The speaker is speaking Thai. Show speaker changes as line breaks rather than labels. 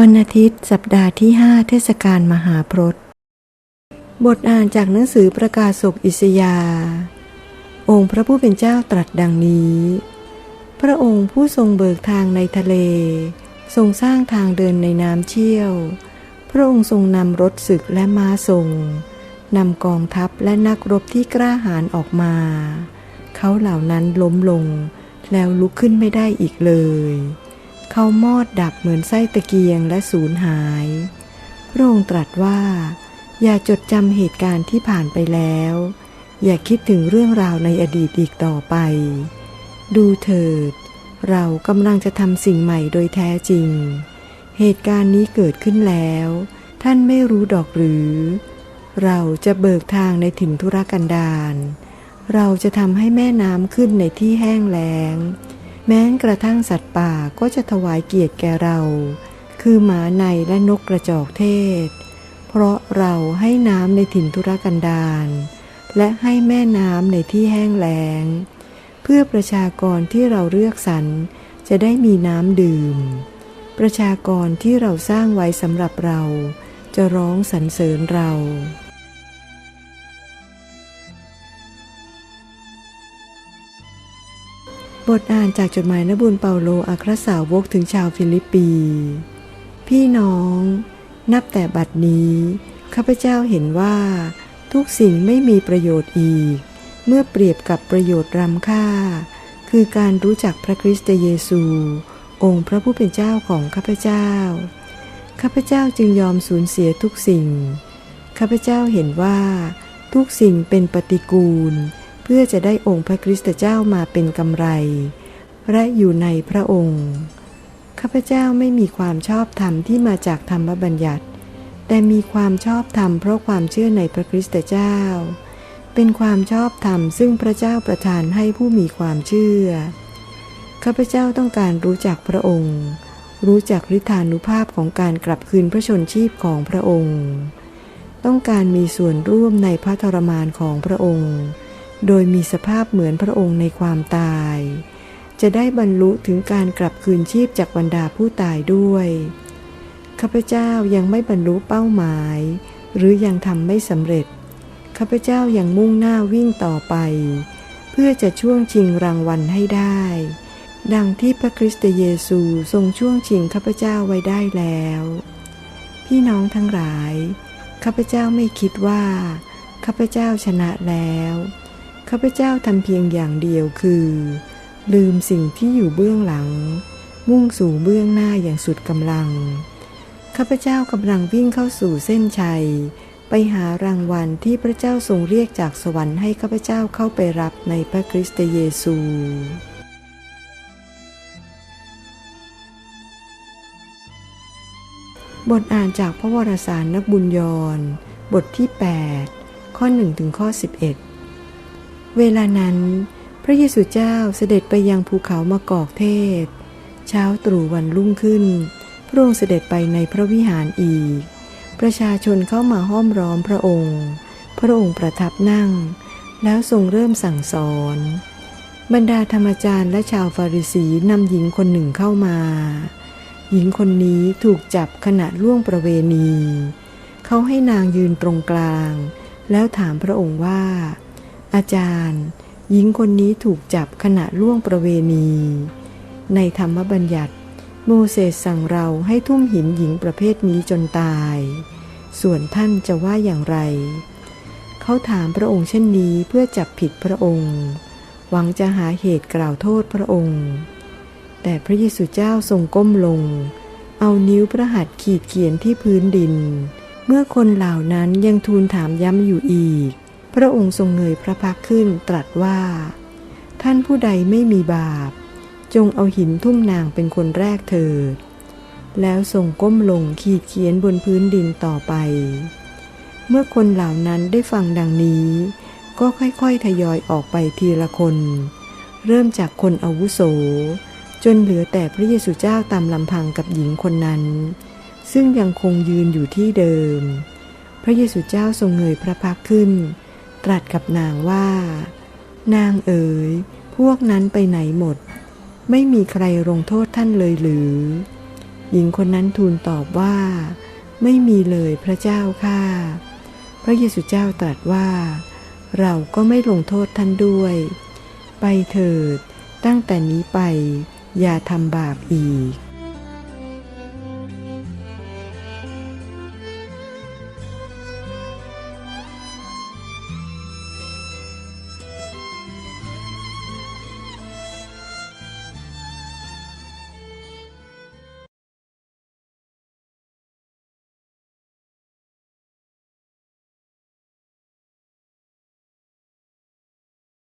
วันอาทิตย์ สัปดาห์ที่ 5 เทศกาลมหาพรตบทอ่านจากหนังสือประกาศศกอิสยา องค์พระผู้เป็นเจ้าตรัสดังนี้ พระองค์ผู้ทรงเบิกทางในทะเล ทรงสร้างทางเดินในน้ำเชี่ยว พระองค์ทรงนำรถศึกและม้าทรงนำกองทัพและนักรบที่กล้าหาญออกมา เขาเหล่านั้นล้มลง แล้วลุกขึ้นไม่ได้อีกเลย เขามอดดับเหมือนไส้ตะเกียงและสูญหาย พระองค์ตรัสว่า อย่าจดจำเหตุการณ์ที่ผ่านไปแล้ว อย่าคิดถึงเรื่องราวในอดีตอีกต่อไป ดูเถิด เรากำลังจะทำสิ่งใหม่โดยแท้จริง เหตุการณ์นี้เกิดขึ้นแล้ว ท่านไม่รู้ดอกหรือ เราจะเบิกทางในถิ่นธุรกันดารเราจะทำให้แม่น้ำขึ้นในที่แห้งแล้ง แม้กระทั่งสัตว์ป่าก็จะถวายเกียรติแก่เรา คือหมาในและนกกระจอกเทศ เพราะเราให้น้ำในถิ่นธุรกันดารและให้แม่น้ำในที่แห้งแล้ง เพื่อประชากรที่เราเลือกสรรจะได้มีน้ำดื่ม ประชากรที่เราสร้างไว้สำหรับเรา จะร้องสรรเสริญเรา บทอ่านจากจดหมายนบุญเปาโลอัครสาวกถึงชาวฟิลิปปี พี่น้อง นับแต่บัดนี้ ข้าพเจ้าเห็นว่า ทุกสิ่งไม่มีประโยชน์อีก เมื่อเปรียบกับประโยชน์รำค่า คือการรู้จักพระคริสต์เยซู องค์พระผู้เป็นเจ้าของข้าพเจ้า ข้าพเจ้าจึงยอมสูญเสียทุกสิ่ง ข้าพเจ้าเห็นว่า ทุกสิ่งเป็นปฏิกูล เพื่อจะได้องค์พระคริสตเจ้ามาเป็นกำไร และอยู่ในพระองค์ ข้าพเจ้าไม่มีความชอบธรรมที่มาจากธรรมบัญญัติ แต่มีความชอบธรรมเพราะความเชื่อในพระคริสตเจ้า เป็นความชอบธรรมซึ่งพระเจ้าประทานให้ผู้มีความเชื่อ ข้าพเจ้าต้องการรู้จักพระองค์ รู้จักฤทธานุภาพของการกลับคืนพระชนชีพของพระองค์ ต้องการมีส่วนร่วมในพระทรมานของพระองค์ โดยมีสภาพเหมือนพระองค์ในความตาย จะได้บรรลุถึงการกลับคืนชีพจากบรรดาผู้ตายด้วย ข้าพเจ้ายังไม่บรรลุเป้าหมาย หรือยังทำไม่สำเร็จ ข้าพเจ้ายังมุ่งหน้าวิ่งต่อไป เพื่อจะช่วงชิงรางวัลให้ได้ ดังที่พระคริสต์เยซูทรงช่วงชิงข้าพเจ้าไว้ได้แล้ว พี่น้องทั้งหลาย ข้าพเจ้าไม่คิดว่า ข้าพเจ้าชนะแล้ว ข้าพเจ้าทำเพียงอย่างเดียวคือ ลืมสิ่งที่อยู่เบื้องหลัง มุ่งสู่เบื้องหน้าอย่างสุดกำลัง ข้าพเจ้ากำลังวิ่งเข้าสู่เส้นชัย ไปหารางวัลที่พระเจ้าทรงเรียกจากสวรรค์ให้ข้าพเจ้าเข้าไปรับในพระคริสต์เยซูบทอ่านจากพระวรสารนักบุญยร บทที่ 8 ข้อ 1 ถึงข้อ 11 เวลานั้น พระเยซูเจ้าเสด็จไปยังภูเขามะกอกเทศ เช้าตรู่วันรุ่งขึ้น พระองค์เสด็จไปในพระวิหารอีก ประชาชนเข้ามาห้อมล้อมพระองค์ พระองค์ประทับนั่ง แล้วทรงเริ่มสั่งสอน บรรดาธรรมจารย์และชาวฟาริสีนำหญิงคนหนึ่งเข้ามา หญิงคนนี้ถูกจับขณะล่วงประเวณี เขาให้นางยืนตรงกลาง แล้วถามพระองค์ว่า อาจารย์ หญิงคนนี้ถูกจับขณะล่วงประเวณี ในธรรมบัญญัติ โมเสสสั่งเราให้ทุ่มหินหญิงประเภทนี้จนตาย ส่วนท่านจะว่าอย่างไร เขาถามพระองค์เช่นนี้เพื่อจับผิดพระองค์ หวังจะหาเหตุกล่าวโทษพระองค์ แต่พระเยซูเจ้าทรงก้มลง เอานิ้วพระหัตถ์ขีดเขียนที่พื้นดิน เมื่อคนเหล่านั้นยังทูลถามย้ำอยู่อีก พระองค์ทรงเงยพระพักขึ้นตรัสว่า ท่านผู้ใดไม่มีบาป จงเอาหินทุ่มนางเป็นคนแรกเถิด แล้วทรงก้มลงขีดเขียนบนพื้นดินต่อไป เมื่อคนเหล่านั้นได้ฟังดังนี้ ก็ค่อยๆทยอยออกไปทีละคน เริ่มจากคนอาวุโส จนเหลือแต่พระเยซูเจ้าตามลำพังกับหญิงคนนั้น ซึ่งยังคงยืนอยู่ที่เดิม พระเยซูเจ้าทรงเงยพระพักขึ้น ตรัสกับนางว่า นางเอ๋ย พวกนั้นไปไหนหมด ไม่มีใครลงโทษท่านเลยหรือ หญิงคนนั้นทูลตอบว่า ไม่มีเลยพระเจ้าค่ะ พระเยซูเจ้าตรัสว่า เราก็ไม่ลงโทษท่านด้วย ไปเถิด ตั้งแต่นี้ไป อย่าทำบาปอีก